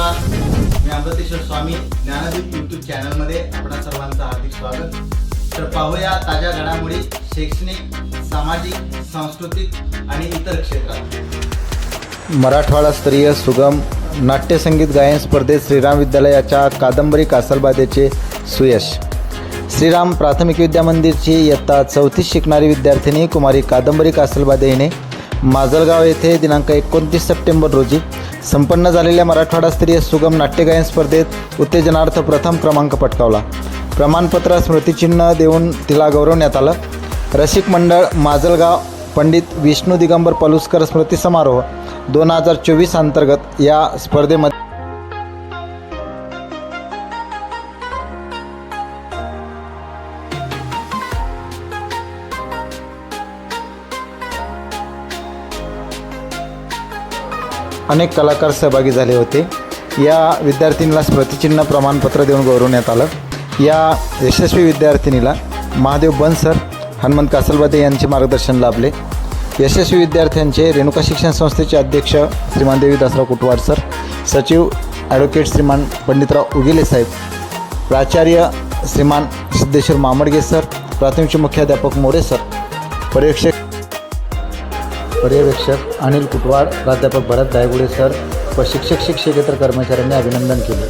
नमस्कार. मी अमृतेश्वर स्वामी ज्ञानदीप यूट्यूब चॅनलमध्ये आपणा सर्वांचं हार्दिक स्वागत. तर पाहूया ताज्या घडामोडी शैक्षणिक सामाजिक सांस्कृतिक आणि इतर क्षेत्रात. मराठवाडास्तरीय सुगम नाट्यसंगीत गायन स्पर्धेत श्रीराम विद्यालयाच्या कादंबरी कासलबादेचे सुयश. श्रीराम प्राथमिक विद्या मंदिरची इयत्ता चौथीस शिकणारी विद्यार्थिनी कुमारी कादंबरी कासलबादे हिने माजलगाव येथे दिनांक एकोणतीस सप्टेंबर रोजी संपन्न झालेल्या मराठवाडास्तरीय सुगम नाट्यगायन स्पर्धेत उत्तेजनार्थ प्रथम क्रमांक पटकावला. प्रमाणपत्र स्मृतिचिन्ह देऊन तिला गौरवण्यात आलं. रसिक मंडळ माजलगाव पंडित विष्णू दिगंबर पलुस्कर स्मृती समारोह दोन हजार चोवीस अंतर्गत या स्पर्धेमध्ये अनेक कलाकार सहभागी झाले होते. या विद्यार्थिनीला स्मृतिचिन्ह प्रमाणपत्र देऊन गौरवण्यात आलं. या यशस्वी विद्यार्थिनीला महादेव बनसर हनुमंत कासलवादे यांचे मार्गदर्शन लाभले. यशस्वी विद्यार्थ्यांचे रेणुका शिक्षण संस्थेचे अध्यक्ष श्रीमान देवी दासराव कुटवाड सर सचिव ॲडव्होकेट श्रीमान पंडितराव उगिले साहेब प्राचार्य श्रीमान सिद्धेश्वर मामडगे सर प्राथमिकचे मुख्याध्यापक मोरे सर पर्यवेक्षक पर्यवेक्षक अनिल कुटवाड प्राध्यापक भरत दायगुडे सर व शिक्षक शिक्षकेतर कर्मचाऱ्यांनी अभिनंदन केले.